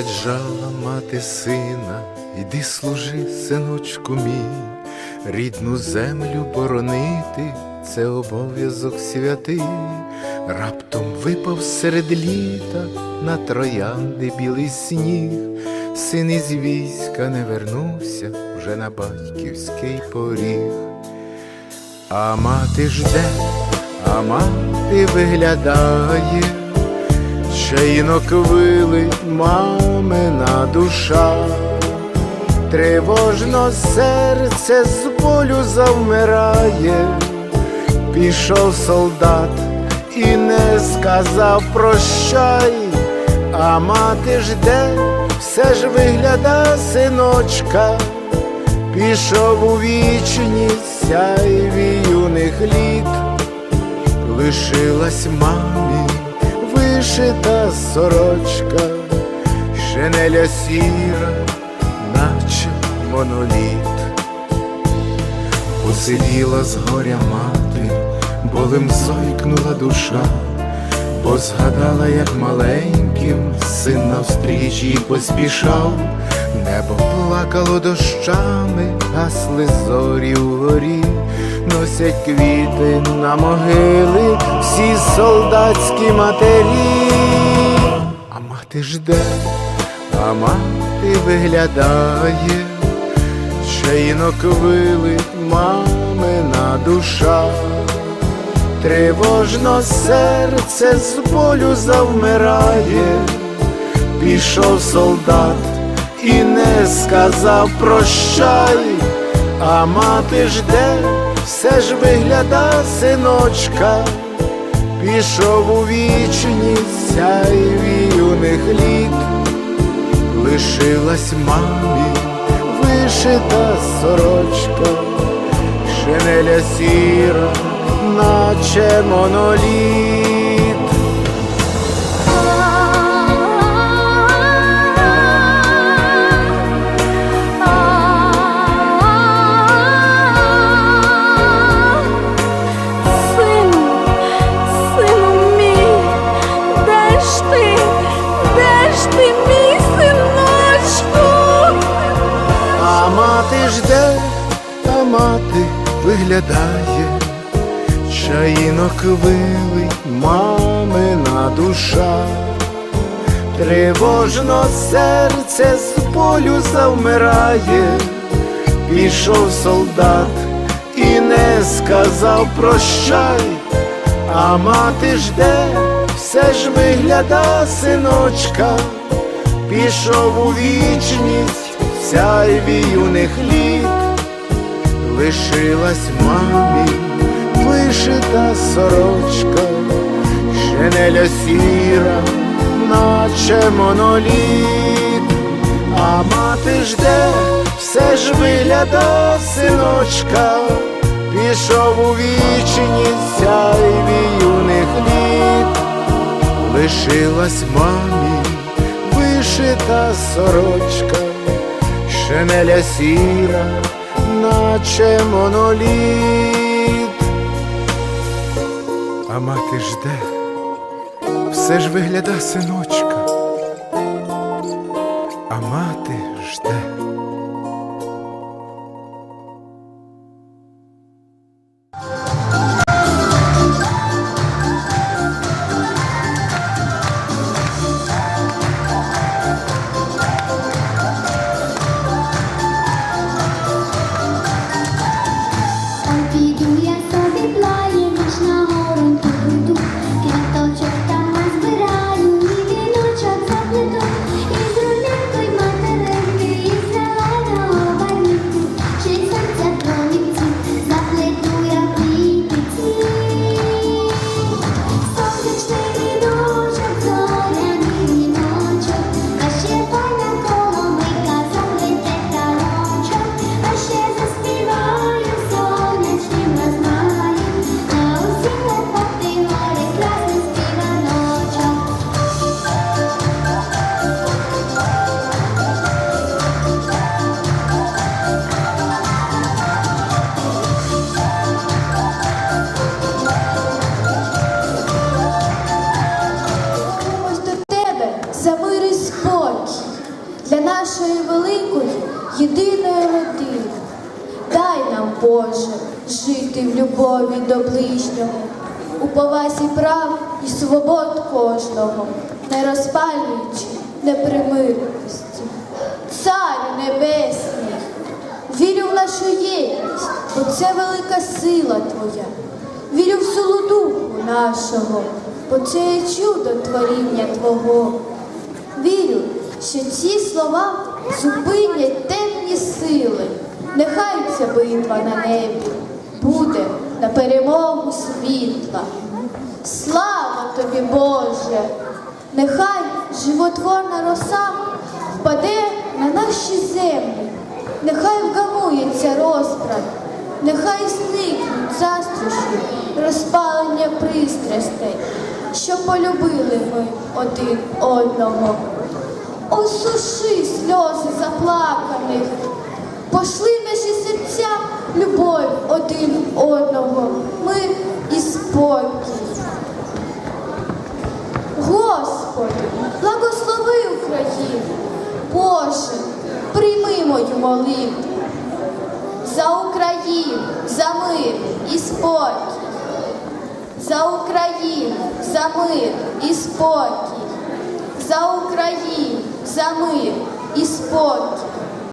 Заряджала мати сина, іди служи, синочку мій, рідну землю боронити, це обов'язок святий, раптом випав серед літа на троянди білий сніг, син із війська не вернувся вже на батьківський поріг. А мати жде, а мати виглядає, чайнок вилить мамина душа, тривожно серце з болю завмирає, пішов солдат і не сказав прощай, а мати жде, все ж вигляда синочка. Пішов у вічність сяйві юних літ, лишилась мамі вишита сорочка, шинеля сіра, наче моноліт, посиділа з горя мати, болем зойкнула душа, бо згадала, як маленьким син навстріч їй поспішав, небо плакало дощами, гасли зорі вгорі, носять квіти на могили всі солдатські матері, а мати жде, а мати виглядає, чайнок вилить мамина душа. Тривожно серце з болю завмирає, пішов солдат і не сказав прощай, а мати жде, все ж вигляда синочка, пішов у вічність сяйві юних літ, лишилась мамі вишита сорочка, шинеля сіра, наче моноліт. Виглядає, чаїнок вилить мамина душа, тривожно серце з болю завмирає, пішов солдат і не сказав прощай, а мати жде, все ж вигляда синочка. Пішов у вічність сяйві юних літ, лишилась мамі вишита сорочка, шинеля сіра, наче моноліт, а мати жде, все ж вигляда синочка, пішов у вічність сяйві юних літ. Лишилась мамі вишита сорочка, шинеля сіра, наче моноліт. А мати жде, все ж вигляда синочка, а мати жде. єдиної мети. Дай нам, Боже, жити в любові до ближнього, у повазі прав і свобод кожного, не розпалюючи непримирності. Царю Небесний, вірю в нашу єдність, бо це велика сила Твоя. Вірю в силу духу нашого, бо це є чудо творіння Твого. Що ці слова зупинять темні сили. Нехай ця битва на небі буде на перемогу світла. Слава тобі, Боже! Нехай животворна роса впаде на наші землі, нехай вгамується розбрат, нехай зникнуть застрощі, розпалення пристрастей, що полюбили ми один одного. Осуши сльози заплаканих, пошли наші серця любов один одного, мир і спокій. Господи, благослови Україну. Боже, прийми мою молитву. За Україну, за мир і спокій. За Україну, за мир і спокій. За Україну, за мир.